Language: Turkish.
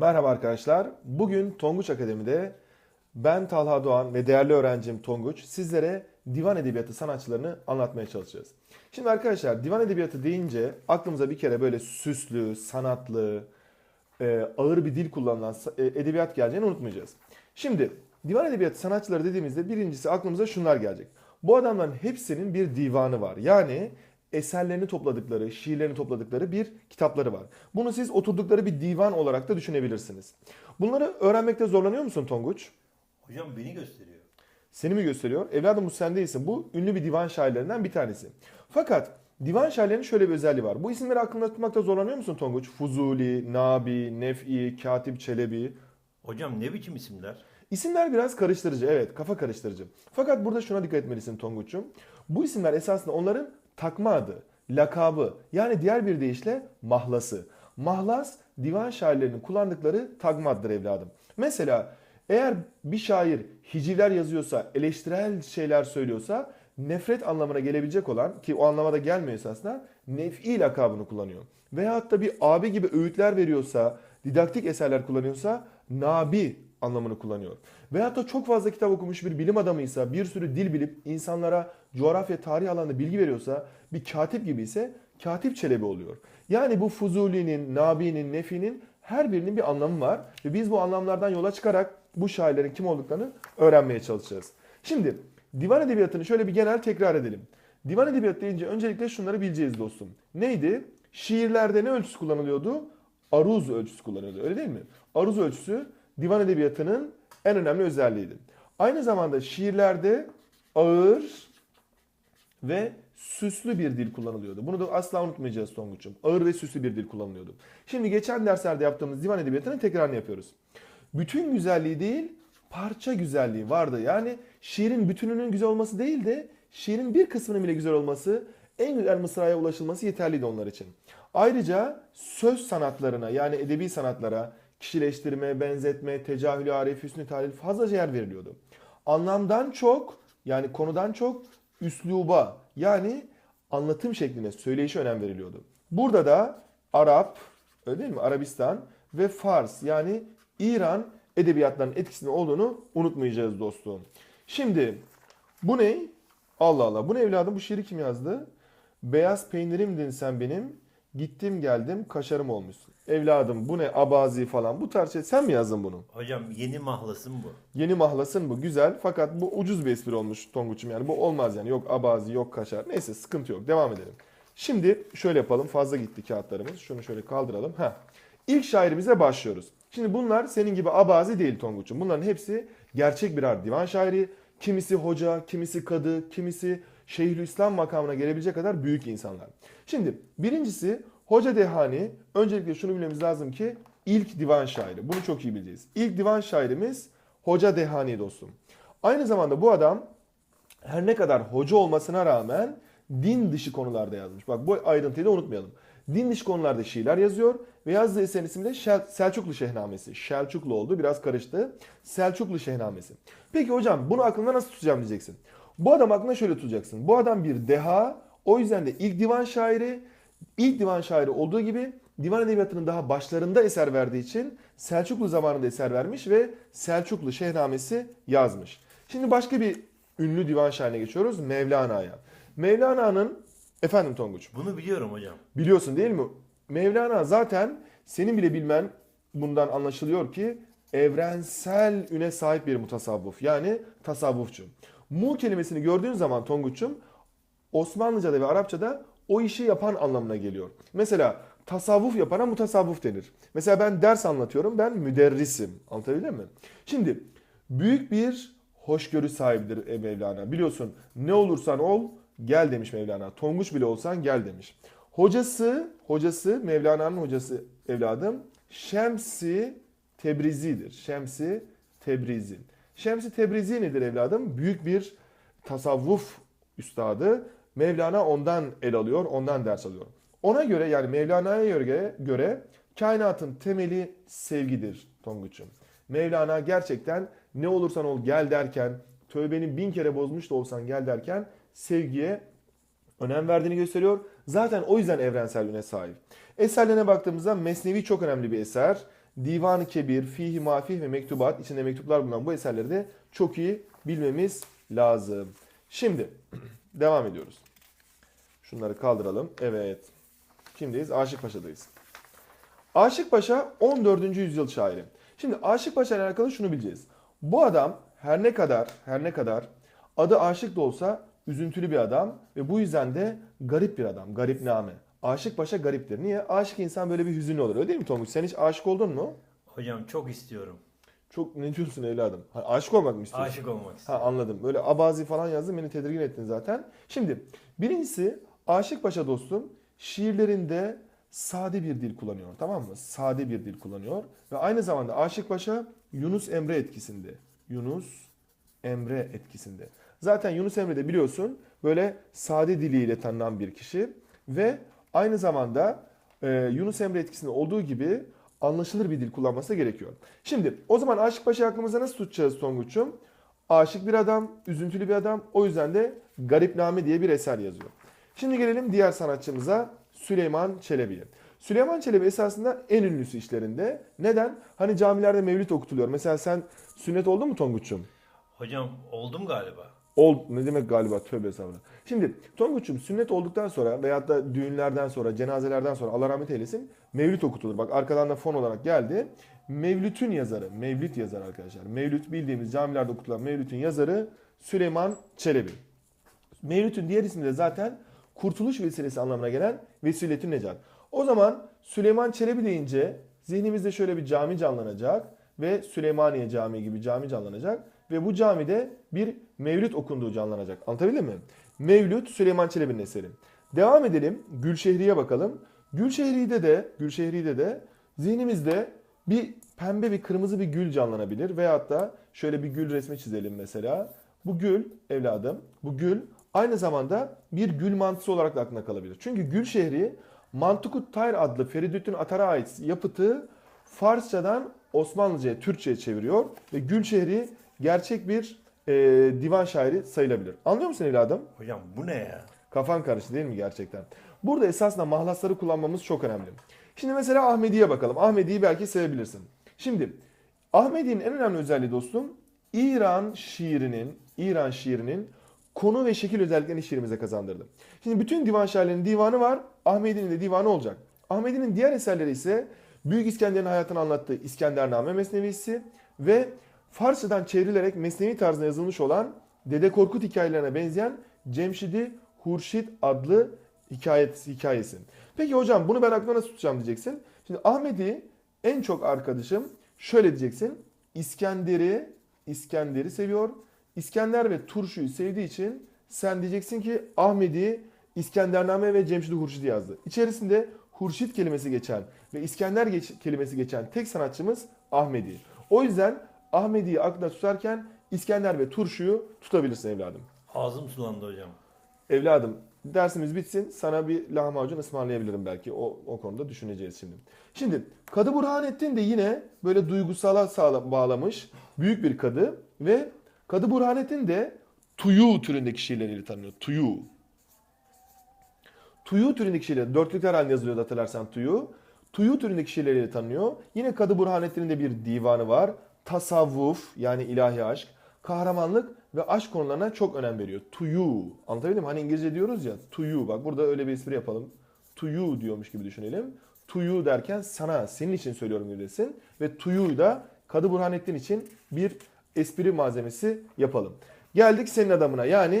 Merhaba arkadaşlar. Bugün Tonguç Akademi'de ben Talha Doğan ve değerli öğrencim Tonguç sizlere divan edebiyatı sanatçılarını anlatmaya çalışacağız. Şimdi arkadaşlar divan edebiyatı deyince aklımıza bir kere böyle süslü, sanatlı, e, ağır bir dil kullanılan e, edebiyat geleceğini unutmayacağız. Şimdi divan edebiyatı sanatçıları dediğimizde birincisi aklımıza şunlar gelecek. Bu adamların hepsinin bir divanı var. Yani eserlerini topladıkları, şiirlerini topladıkları bir kitapları var. Bunu siz oturdukları bir divan olarak da düşünebilirsiniz. Bunları öğrenmekte zorlanıyor musun Tonguç? Hocam beni gösteriyor. Seni mi gösteriyor? Evladım bu sen değilsin. Bu ünlü bir divan şairlerinden bir tanesi. Fakat divan şairlerinin şöyle bir özelliği var. Bu isimleri aklında tutmakta zorlanıyor musun Tonguç? Fuzuli, Nabi, Nef'i, Katip Çelebi. Hocam ne biçim isimler? İsimler biraz karıştırıcı, evet kafa karıştırıcı. Fakat burada şuna dikkat etmelisin Tonguç'um. Bu isimler esasında onların takma adı, lakabı yani diğer bir deyişle mahlası. Mahlas divan şairlerinin kullandıkları takma addır evladım. Mesela eğer bir şair hicivler yazıyorsa, eleştirel şeyler söylüyorsa nefret anlamına gelebilecek olan ki o anlamada gelmiyor esasında nef'i lakabını kullanıyor. Veyahut da bir abi gibi öğütler veriyorsa, didaktik eserler kullanıyorsa nabi anlamını kullanıyor. Veyahut da çok fazla kitap okumuş bir bilim adamıysa, bir sürü dil bilip insanlara coğrafya, tarih alanında bilgi veriyorsa, bir katip gibi ise katip çelebi oluyor. Yani bu Fuzuli'nin, Nabi'nin, Nefi'nin her birinin bir anlamı var ve biz bu anlamlardan yola çıkarak bu şairlerin kim olduklarını öğrenmeye çalışacağız. Şimdi divan edebiyatını şöyle bir genel tekrar edelim. Divan edebiyatı deyince öncelikle şunları bileceğiz dostum. Neydi? Şiirlerde ne ölçüsü kullanılıyordu? Aruz ölçüsü kullanılıyordu öyle değil mi? Aruz ölçüsü divan edebiyatının en önemli özelliğiydi. Aynı zamanda şiirlerde ağır ve süslü bir dil kullanılıyordu. Bunu da asla unutmayacağız Tonguç'um. Ağır ve süslü bir dil kullanılıyordu. Şimdi geçen derslerde yaptığımız divan edebiyatının tekrarını yapıyoruz. Bütün güzelliği değil, parça güzelliği vardı. Yani şiirin bütününün güzel olması değil de şiirin bir kısmının bile güzel olması, en güzel mısraya ulaşılması yeterliydi onlar için. Ayrıca söz sanatlarına yani edebi sanatlara kişileştirme, benzetme, tecahülü arif, hüsnü talil fazlaca yer veriliyordu. Anlamdan çok yani konudan çok üsluba yani anlatım şekline, söyleyişe önem veriliyordu. Burada da Arap, öyle değil mi? Arabistan ve Fars yani İran edebiyatlarının etkisinde olduğunu unutmayacağız dostum. Şimdi bu ne? Allah Allah. Bu ne evladım? Bu şiiri kim yazdı? Beyaz peynirimdin sen benim. Gittim geldim kaşarım olmuşsun. Evladım bu ne? Abazi falan. Bu tarz şey. Sen mi yazdın bunu? Hocam yeni mahlasım bu. Yeni mahlasın bu. Güzel. Fakat bu ucuz bir espri olmuş Tonguç'um. Yani bu olmaz yani. Yok abazi, yok kaşar. Neyse sıkıntı yok. Devam edelim. Şimdi şöyle yapalım. Fazla gitti kağıtlarımız. Şunu şöyle kaldıralım. Heh. İlk şairimize başlıyoruz. Şimdi bunlar senin gibi abazi değil Tonguç'um. Bunların hepsi gerçek birer divan şairi. Kimisi hoca, kimisi kadı, kimisi Şeyhülislam makamına gelebilecek kadar büyük insanlar. Şimdi birincisi Hoca Dehani. Öncelikle şunu bilmemiz lazım ki ilk divan şairi. Bunu çok iyi bileceğiz. İlk divan şairimiz Hoca Dehani dostum. Aynı zamanda bu adam her ne kadar hoca olmasına rağmen din dışı konularda yazmış. Bak bu ayrıntıyı da unutmayalım. Din dışı konularda şiirler yazıyor ve yazdığı eserin ismi de Şel- Selçuklu Şehnamesi. Selçuklu oldu biraz karıştı. Selçuklu Şehnamesi. Peki hocam bunu aklında nasıl tutacağım diyeceksin. Bu adam aklına şöyle tutacaksın. Bu adam bir deha. O yüzden de ilk divan şairi, ilk divan şairi olduğu gibi divan edebiyatının daha başlarında eser verdiği için Selçuklu zamanında eser vermiş ve Selçuklu Şehnamesi yazmış. Şimdi başka bir ünlü divan şairine geçiyoruz. Mevlana'ya. Mevlana'nın efendim Tonguç Bunu biliyorum hocam. biliyorsun değil mi? Mevlana zaten senin bile bilmen bundan anlaşılıyor ki evrensel üne sahip bir mutasavvuf. Yani tasavvufçu. Mu kelimesini gördüğün zaman Tonguç'um Osmanlıca'da ve Arapça'da o işi yapan anlamına geliyor. Mesela tasavvuf yapana mutasavvuf denir. Mesela ben ders anlatıyorum, ben müderrisim. Anlatabildim mi? Şimdi büyük bir hoşgörü sahibidir e, Mevlana. Biliyorsun ne olursan ol gel demiş Mevlana. Tonguç bile olsan gel demiş. Hocası, hocası Mevlana'nın hocası evladım Şemsi Tebrizi'dir. Şemsi Tebrizi. Şemsi Tebrizi nedir evladım? Büyük bir tasavvuf üstadı. Mevlana ondan el alıyor, ondan ders alıyor. Ona göre yani Mevlana'ya göre, göre kainatın temeli sevgidir Tonguç'um. Mevlana gerçekten ne olursan ol gel derken, tövbeni bin kere bozmuş da olsan gel derken sevgiye önem verdiğini gösteriyor. Zaten o yüzden evrensel üne sahip. Eserlerine baktığımızda Mesnevi çok önemli bir eser. Divan-ı Kebir, Fihi Mafih ve Mektubat içinde mektuplar bulunan bu eserleri de çok iyi bilmemiz lazım. Şimdi devam ediyoruz. Şunları kaldıralım. Evet. Kimdeyiz? Aşık Paşa'dayız. Aşık Paşa 14. yüzyıl şairi. Şimdi Aşık Paşa ile alakalı şunu bileceğiz. Bu adam her ne kadar her ne kadar adı Aşık da olsa üzüntülü bir adam ve bu yüzden de garip bir adam. Garip name. Aşık Paşa gariptir. Niye? Aşık insan böyle bir hüzünlü olur. Öyle değil mi Tonguç? Sen hiç aşık oldun mu? Hocam çok istiyorum. Çok ne diyorsun evladım? Ha, aşık olmak mı istiyorsun? Aşık olmak Ha istiyorum. anladım. Böyle abazi falan yazdın beni tedirgin ettin zaten. Şimdi birincisi Aşık Paşa dostum şiirlerinde sade bir dil kullanıyor tamam mı? Sade bir dil kullanıyor. Ve aynı zamanda Aşık Paşa Yunus Emre etkisinde. Yunus Emre etkisinde. Zaten Yunus Emre de biliyorsun böyle sade diliyle tanınan bir kişi. Ve aynı zamanda e, Yunus Emre etkisinde olduğu gibi anlaşılır bir dil kullanması gerekiyor. Şimdi o zaman Aşık Paşa aklımıza nasıl tutacağız Tonguç'um? Aşık bir adam, üzüntülü bir adam. O yüzden de Garipname diye bir eser yazıyor. Şimdi gelelim diğer sanatçımıza Süleyman Çelebi'ye. Süleyman Çelebi esasında en ünlüsü işlerinde. Neden? Hani camilerde mevlüt okutuluyor. Mesela sen sünnet oldun mu Tonguç'um? Hocam oldum galiba. Ol, ne demek galiba tövbe estağfurullah. Şimdi Tonguç'um sünnet olduktan sonra veyahut da düğünlerden sonra, cenazelerden sonra Allah rahmet eylesin mevlüt okutulur. Bak arkadan da fon olarak geldi. Mevlüt'ün yazarı, mevlüt yazarı arkadaşlar. Mevlüt bildiğimiz camilerde okutulan mevlüt'ün yazarı Süleyman Çelebi. Mevlüt'ün diğer ismi de zaten kurtuluş vesilesi anlamına gelen Vesiletün Necat. O zaman Süleyman Çelebi deyince zihnimizde şöyle bir cami canlanacak ve Süleymaniye Camii gibi cami canlanacak ve bu camide bir mevlüt okunduğu canlanacak. Anlatabildim mi? Mevlüt Süleyman Çelebi'nin eseri. Devam edelim. Gülşehri'ye bakalım. Gülşehri'de de Gülşehri'de de zihnimizde bir pembe bir kırmızı bir gül canlanabilir veyahut da şöyle bir gül resmi çizelim mesela. Bu gül evladım, bu gül aynı zamanda bir gül mantısı olarak da aklına kalabilir. Çünkü gül şehri Mantukut Tayr adlı Feridüddin Atar'a ait yapıtı Farsçadan Osmanlıca'ya, Türkçe'ye çeviriyor ve gül şehri gerçek bir e, divan şairi sayılabilir. Anlıyor musun evladım? Hocam bu ne ya? Kafan karıştı değil mi gerçekten? Burada esasında mahlasları kullanmamız çok önemli. Şimdi mesela Ahmedi'ye bakalım. Ahmedi'yi belki sevebilirsin. Şimdi Ahmedi'nin en önemli özelliği dostum İran şiirinin, İran şiirinin konu ve şekil özelliklerini şiirimize kazandırdı. Şimdi bütün divan şairlerinin divanı var. Ahmedi'nin de divanı olacak. Ahmedi'nin diğer eserleri ise Büyük İskender'in hayatını anlattığı İskendername Mesnevisi ve Farsçadan çevrilerek Mesnevi tarzında yazılmış olan Dede Korkut hikayelerine benzeyen Cemşidi Hurşit adlı hikayet, hikayesi. Peki hocam bunu ben aklımda nasıl tutacağım diyeceksin. Şimdi Ahmet'i en çok arkadaşım şöyle diyeceksin. İskender'i İskender'i seviyor. İskender ve turşuyu sevdiği için sen diyeceksin ki Ahmet'i İskendername ve Cemşidi Hurşit yazdı. İçerisinde Hurşit kelimesi geçen ve İskender geç- kelimesi geçen tek sanatçımız Ahmedi. O yüzden Ahmedi'yi aklında tutarken İskender ve turşuyu tutabilirsin evladım. Ağzım sulandı hocam. Evladım dersimiz bitsin sana bir lahmacun ısmarlayabilirim belki. O, o konuda düşüneceğiz şimdi. Şimdi Kadı Burhanettin de yine böyle duygusala sağla- bağlamış büyük bir kadı ve Kadı Burhanettin de tuyu türündeki şiirleriyle tanınıyor. Tuyu. Tuyu türündeki şiirleri, dörtlükler halinde yazılıyordu hatırlarsan Tuyu. Tuyu türündeki şiirleriyle tanınıyor. Yine Kadı Burhanettin'in de bir divanı var. Tasavvuf yani ilahi aşk, kahramanlık ve aşk konularına çok önem veriyor. Tuyu. Anlatabildim mi? Hani İngilizce diyoruz ya tuyu. Bak burada öyle bir espri yapalım. Tuyu diyormuş gibi düşünelim. Tuyu derken sana, senin için söylüyorum gibi desin. Ve tuyu da Kadı Burhanettin için bir espri malzemesi yapalım. Geldik senin adamına yani